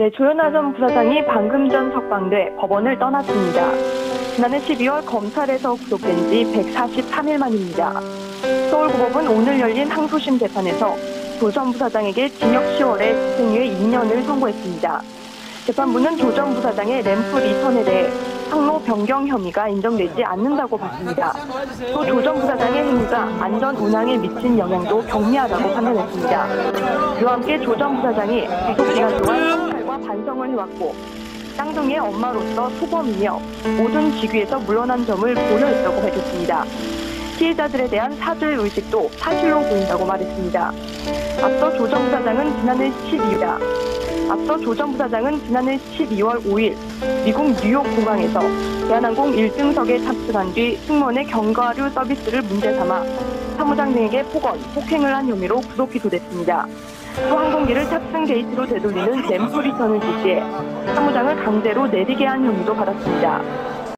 네, 조현아 전 부사장이 방금 전 석방돼 법원을 떠났습니다. 지난해 12월 검찰에서 구속된 지 143일 만입니다. 서울고법은 오늘 열린 항소심 재판에서 조 전 부사장에게 징역 10월에 집행유예 2년을 선고했습니다. 재판부는 조 전 부사장의 램프 리턴에 대해 항로 변경 혐의가 인정되지 않는다고 봤습니다. 또 조 전 부사장의 행위가 안전 운항에 미친 영향도 경미하다고 판단했습니다. 이와 함께 조 전 부사장이 구속 기간 동안 반성을 해왔고 쌍둥이의 엄마로서 소범이며 모든 직위에서 물러난 점을 고려했다고 밝혔습니다. 피해자들에 대한 사죄 의식도 사실로 보인다고 말했습니다. 앞서 조전 부사장은 지난해 12일 앞서 조전 부사장은 지난해 12월 5일 미국 뉴욕 공항에서 대한항공 1등석에 탑승한 뒤 승무원의 경과류 서비스를 문제 삼아 사무장 등에게 폭언, 폭행을 한 혐의로 구속 기소됐습니다. 또 항공기를 탑승 게이트로 되돌리는 램프 리턴을 지시해 사무장을 강제로 내리게 한 혐의도 받았습니다.